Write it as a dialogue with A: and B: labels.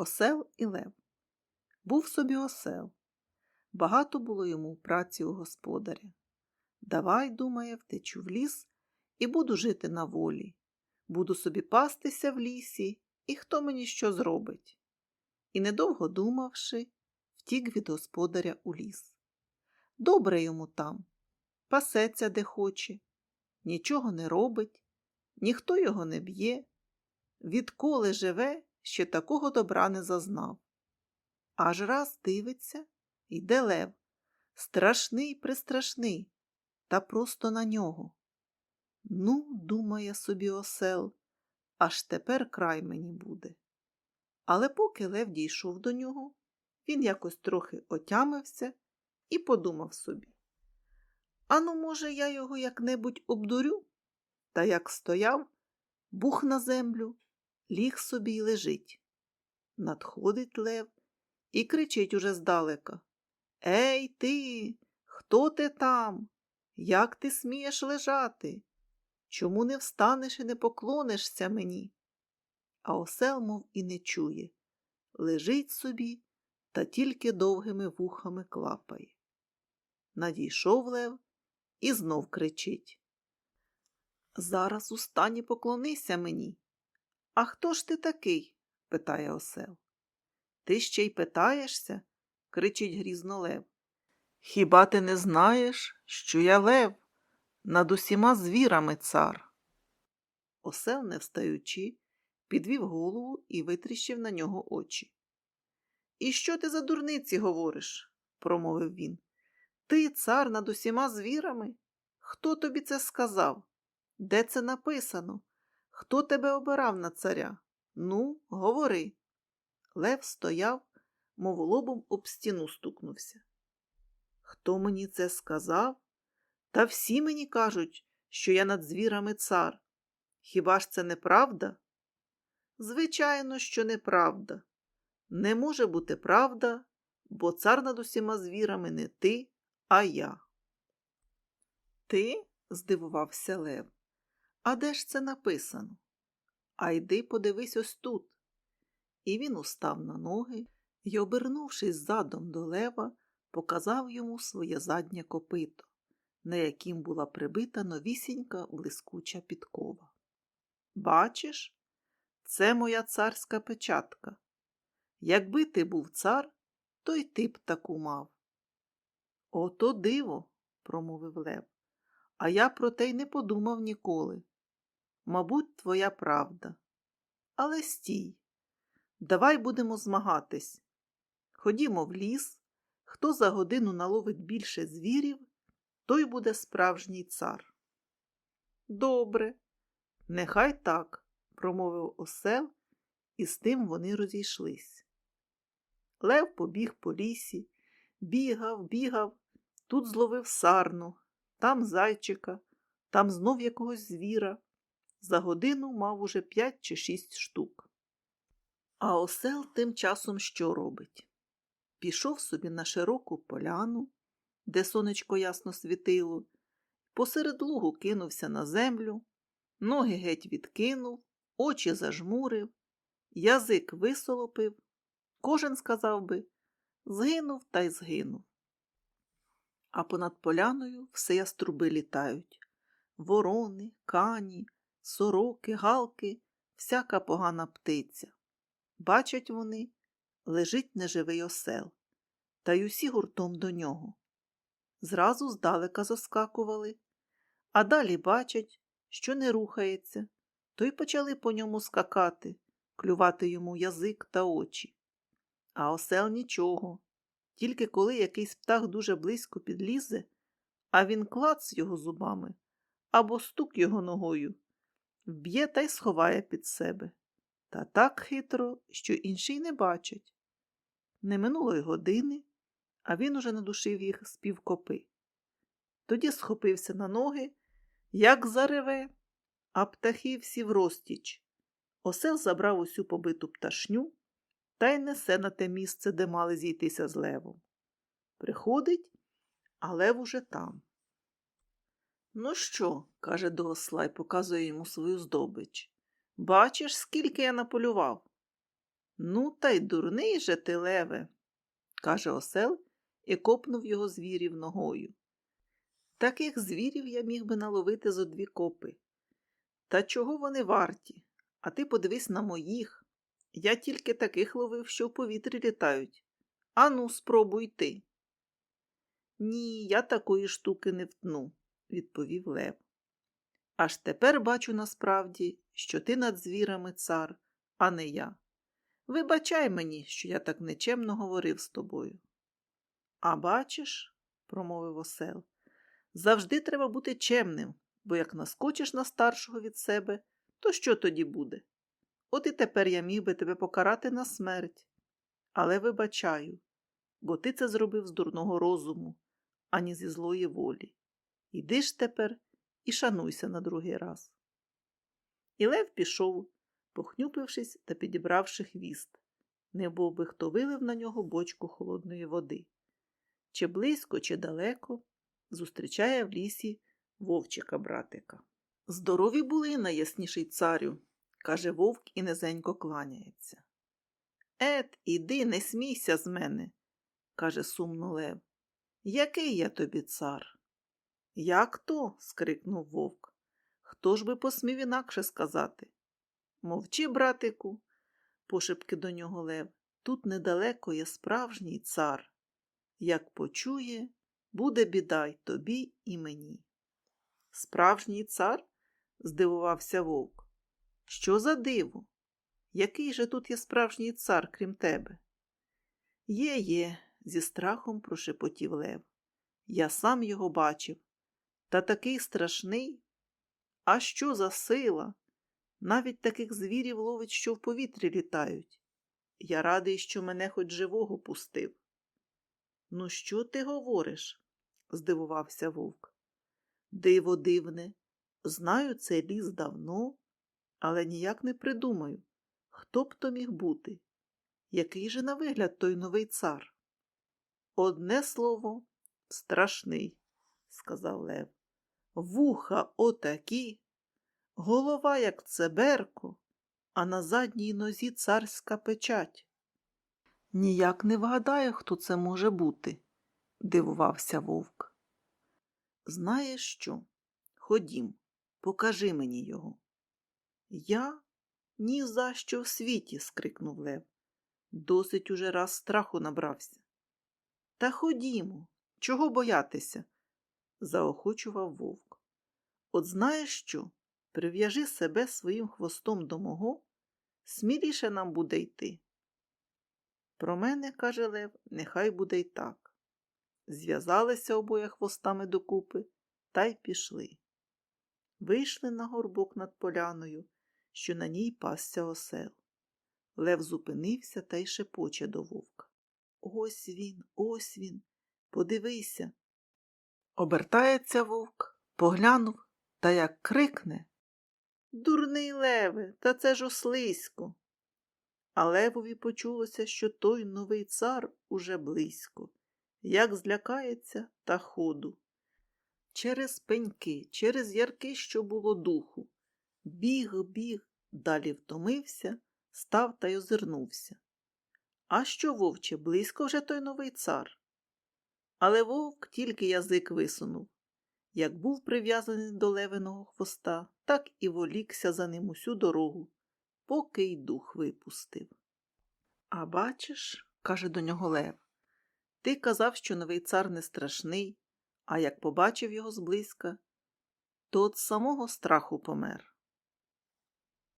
A: Осел і Лев. Був собі осел. Багато було йому праці у господаря. Давай, думає, втечу в ліс і буду жити на волі. Буду собі пастися в лісі, і хто мені що зробить. І, недовго думавши, втік від господаря у ліс. Добре йому там, пасеться де хоче, нічого не робить, ніхто його не б'є. Відколи живе, ще такого добра не зазнав. Аж раз дивиться, йде лев, страшний пристрашний, та просто на нього. Ну, думає собі осел, аж тепер край мені буде. Але поки лев дійшов до нього, він якось трохи отямився і подумав собі. Ану, може, я його як-небудь обдурю? Та як стояв, бух на землю, ліг собі й лежить. Надходить лев і кричить уже здалека. Ей ти, хто ти там? Як ти смієш лежати? Чому не встанеш і не поклонишся мені? А осел, мов і не чує, лежить собі та тільки довгими вухами клапає. Надійшов лев і знов кричить. Зараз устані поклонися мені. А хто ж ти такий? питає осел. Ти ще й питаєшся? кричить грізно лев. Хіба ти не знаєш, що я лев, над усіма звірами цар? Осел, не встаючи, підвів голову і витріщив на нього очі. І що ти за дурниці говориш? промовив він. Ти цар над усіма звірами? Хто тобі це сказав? Де це написано? Хто тебе обирав на царя? Ну, говори. Лев стояв, мов лобом об стіну стукнувся. Хто мені це сказав? Та всі мені кажуть, що я над звірами цар. Хіба ж це неправда? Звичайно, що неправда. Не може бути правда, бо цар над усіма звірами не ти, а я. Ти? здивувався Лев. А де ж це написано? А йди подивись ось тут. І він устав на ноги і, обернувшись задом до лева, показав йому своє заднє копито, на яким була прибита новісінька блискуча підкова. Бачиш, це моя царська печатка. Якби ти був цар, то й ти б таку мав. Ото диво, промовив Лев, а я про те й не подумав ніколи. Мабуть, твоя правда. Але стій, давай будемо змагатись. Ходімо в ліс, хто за годину наловить більше звірів, той буде справжній цар. Добре, нехай так, промовив осел, і з тим вони розійшлись. Лев побіг по лісі, бігав, бігав, тут зловив сарну, там зайчика, там знов якогось звіра. За годину мав уже п'ять чи шість штук. А осел тим часом що робить? Пішов собі на широку поляну, де сонечко ясно світило, посеред лугу кинувся на землю, ноги геть відкинув, очі зажмурив, язик висолопив, кожен сказав би, згинув та й згинув. А понад поляною все яструби літають ворони, кані, сороки, галки, всяка погана птиця. Бачать вони, лежить неживий осел, та й усі гуртом до нього. Зразу здалека заскакували, а далі бачать, що не рухається, то й почали по ньому скакати, клювати йому язик та очі. А осел нічого, тільки коли якийсь птах дуже близько підлізе, а він клац його зубами або стук його ногою, вб'є та й сховає під себе. Та так хитро, що інші не бачать. Не минуло й години, а він уже надушив їх з півкопи. Тоді схопився на ноги, як зареве, а птахи всі в розтіч. Осел забрав усю побиту пташню та й несе на те місце, де мали зійтися з левом. Приходить, а лев уже там. Ну що, каже до осла й показує йому свою здобич. Бачиш, скільки я наполював? Ну, та й дурний же ти, леве, каже осел і копнув його звірів ногою. Таких звірів я міг би наловити зо дві копи. Та чого вони варті? А ти подивись на моїх. Я тільки таких ловив, що в повітрі літають. Ану, спробуй ти. Ні, я такої штуки не втну, відповів Лев. Аж тепер бачу насправді, що ти над звірами цар, а не я. Вибачай мені, що я так нечемно говорив з тобою. А бачиш, промовив осел, завжди треба бути чемним, бо як наскочиш на старшого від себе, то що тоді буде? От і тепер я міг би тебе покарати на смерть. Але вибачаю, бо ти це зробив з дурного розуму, ані зі злої волі. Іди ж тепер і шануйся на другий раз. І Лев пішов, похнюпившись та підібравши хвіст, не був би хто вилив на нього бочку холодної води. Чи близько, чи далеко зустрічає в лісі вовчика братика. Здорові були, найясніший царю, каже вовк і низенько кланяється. Ет, іди, не смійся з мене, каже сумно Лев. Який я тобі цар? Як то? скрикнув вовк. Хто ж би посмів інакше сказати? Мовчи, братику, пошепки до нього Лев. Тут недалеко є справжній цар. Як почує, буде біда й тобі і мені. Справжній цар? здивувався вовк. Що за диво? Який же тут є справжній цар, крім тебе? Є, є, зі страхом прошепотів Лев. Я сам його бачив. Та такий страшний. А що за сила? Навіть таких звірів ловить, що в повітрі літають. Я радий, що мене хоч живого пустив. Ну, що ти говориш? здивувався вовк. Диво дивне, знаю цей ліс давно, але ніяк не придумаю, хто б то міг бути. Який же на вигляд той новий цар? Одне слово, страшний, сказав Лев. Вуха отакі, голова, як цеберко, а на задній нозі царська печать. Ніяк не вгадаю, хто це може бути, дивувався вовк. Знаєш що? Ходім, покажи мені його. Я ні за що в світі, скрикнув Лев. Досить уже раз страху набрався. Та ходімо, чого боятися? заохочував вовк. От знаєш що? Прив'яжи себе своїм хвостом до мого, сміліше нам буде йти. Про мене, каже Лев, нехай буде й так. Зв'язалися обоє хвостами докупи та й пішли. Вийшли на горбок над поляною, що на ній пасся осел. Лев зупинився та й шепоче до вовка. Ось він, ось він. Подивися. Обертається вовк, поглянув та як крикне. Дурний леве, та це ж ослисько. А левові почулося, що той новий цар уже близько, як злякається та ходу. Через пеньки, через ярки, що було духу. Біг, біг, далі втомився, став та й озирнувся. А що, вовче, близько вже той новий цар? Але вовк тільки язик висунув. Як був прив'язаний до левиного хвоста, так і волікся за ним усю дорогу, поки й дух випустив. А бачиш, каже до нього Лев, ти казав, що новий цар не страшний, а як побачив його зблизька, то от самого страху помер.